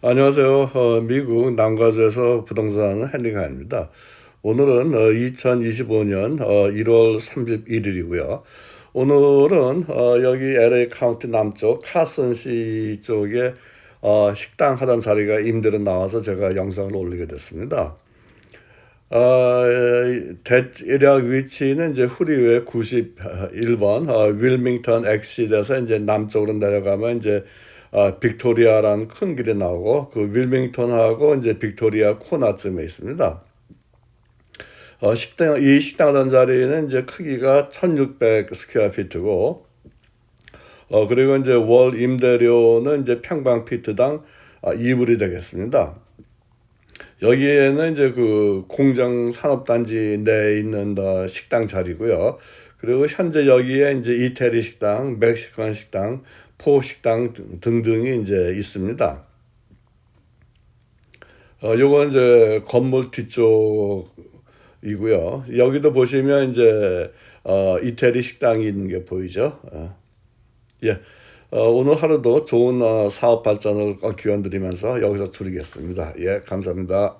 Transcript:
안녕하세요. 어, 미국 남가주에서 부동산 헨리가입니다. 오늘은 어, 2025년 어, 1월 31일이고요. 오늘은 어, 여기 LA 카운티 남쪽 카슨시 쪽에 어, 식당 하던 자리가 임대로 나와서 제가 영상을 올리게 됐습니다. 어, 대략 위치는 이제 후리웨 91번 어, 윌밍턴 엑시드에서 이제 남쪽으로 내려가면 이제 어, 빅토리아라는 큰 길이 나오고 그 윌밍턴하고 이제 빅토리아 코나쯤에 있습니다. 어, 식당 이 식당 하던 자리는 이제 크기가 1,600 스퀘어 피트고 어, 그리고 이제 월 임대료는 이제 평방 피트당 아, 2불이 되겠습니다. 여기에는 이제 그 공장 산업단지 내에 있는 어, 식당 자리고요. 그리고 현재 여기에 이제 이태리 식당, 멕시칸 식당, 포 식당 등- 등등이 이제 있습니다. 어, 요건 이제 건물 뒤쪽이고요. 여기도 보시면 이제 어, 이태리 식당이 있는 게 보이죠. 어. 예. 어, 오늘 하루도 좋은 어, 사업 발전을 기원 드리면서 여기서 줄이겠습니다. 예, 감사합니다.